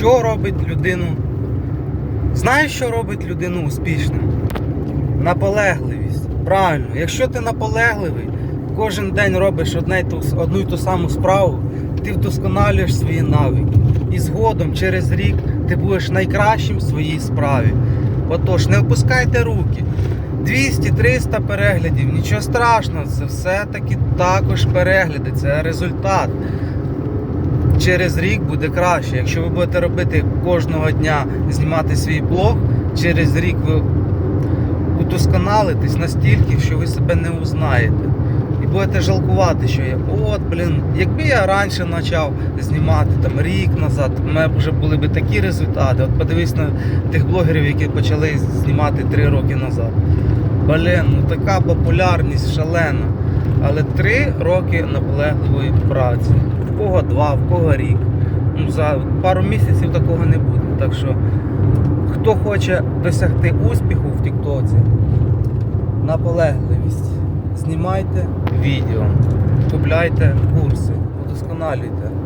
Що робить людину? Знаєш, що робить людину успішним? Наполегливість. Правильно, якщо ти наполегливий, кожен день робиш одне одну й ту саму справу, ти вдосконалюєш свої навики. І згодом через рік ти будеш найкращим в своїй справі. Отож, не опускайте руки. 200-300 переглядів, нічого страшного, це все-таки також перегляди, це результат. Через рік буде краще. Якщо ви будете робити кожного дня знімати свій блог, через рік ви удосконалитесь настільки, що ви себе не узнаєте. І будете жалкувати, що я, от, блін, якби я раніше почав знімати там рік назад, у мене вже були б такі результати. От подивись на тих блогерів, які почали знімати три роки назад. Блін, ну така популярність шалена. Але три роки наполегливої праці. В кого два, в кого рік. Ну, за пару місяців такого не буде. Так що, хто хоче досягти успіху в Тіктоці, наполегливість. Знімайте відео, купляйте курси, удосконалюйте.